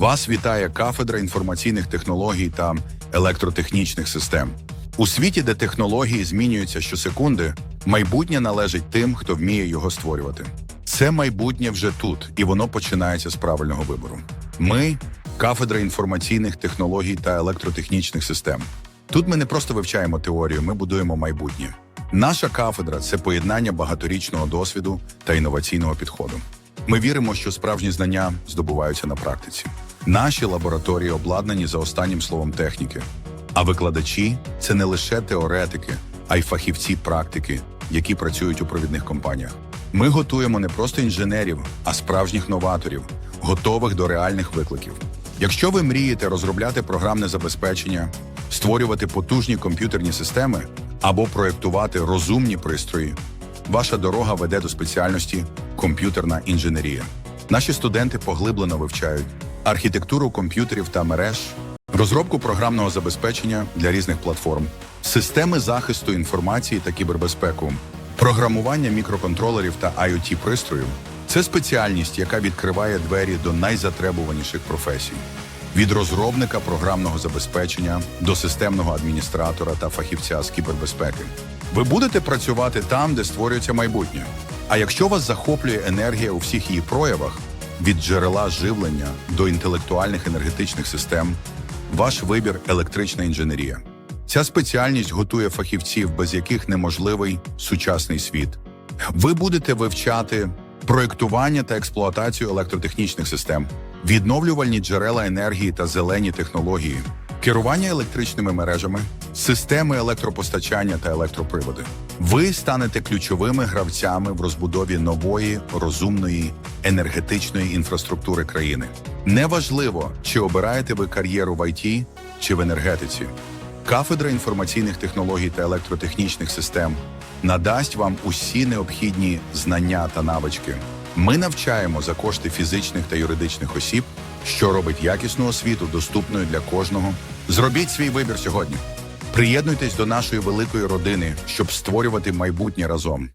Вас вітає кафедра інформаційних технологій та електротехнічних систем. У світі, де технології змінюються щосекунди, майбутнє належить тим, хто вміє його створювати. Це майбутнє вже тут, і воно починається з правильного вибору. Ми кафедра інформаційних технологій та електротехнічних систем. Тут ми не просто вивчаємо теорію, ми будуємо майбутнє. Наша кафедра це поєднання багаторічного досвіду та інноваційного підходу. Ми віримо, що справжні знання здобуваються на практиці. Наші лабораторії обладнані за останнім словом техніки. А викладачі це не лише теоретики, а й фахівці практики, які працюють у провідних компаніях. Ми готуємо не просто інженерів, а справжніх новаторів, готових до реальних викликів. Якщо ви мрієте розробляти програмне забезпечення, створювати потужні комп'ютерні системи або проєктувати розумні пристрої, ваша дорога веде до спеціальності комп'ютерна інженерія. Наші студенти поглиблено вивчають архітектуру комп'ютерів та мереж, розробку програмного забезпечення для різних платформ, системи захисту інформації та кібербезпеку, програмування мікроконтролерів та IoT пристроїв. Це спеціальність, яка відкриває двері до найзатребуваніших професій. Від розробника програмного забезпечення до системного адміністратора та фахівця з кібербезпеки. Ви будете працювати там, де створюється майбутнє. А якщо вас захоплює енергія у всіх її проявах, від джерела живлення до інтелектуальних енергетичних систем, ваш вибір електрична інженерія. Ця спеціальність готує фахівців, без яких неможливий сучасний світ. Ви будете вивчати проєктування та експлуатацію електротехнічних систем, відновлювальні джерела енергії та зелені технології, керування електричними мережами, системи електропостачання та електроприводи. Ви станете ключовими гравцями в розбудові нової розумної енергетичної інфраструктури країни. Неважливо, чи обираєте ви кар'єру в ІТ чи в енергетиці. Кафедра інформаційних технологій та електротехнічних систем надасть вам усі необхідні знання та навички. Ми навчаємо за кошти фізичних та юридичних осіб, що робить якісну освіту доступною для кожного. Зробіть свій вибір сьогодні. Приєднуйтесь до нашої великої родини, щоб створювати майбутнє разом.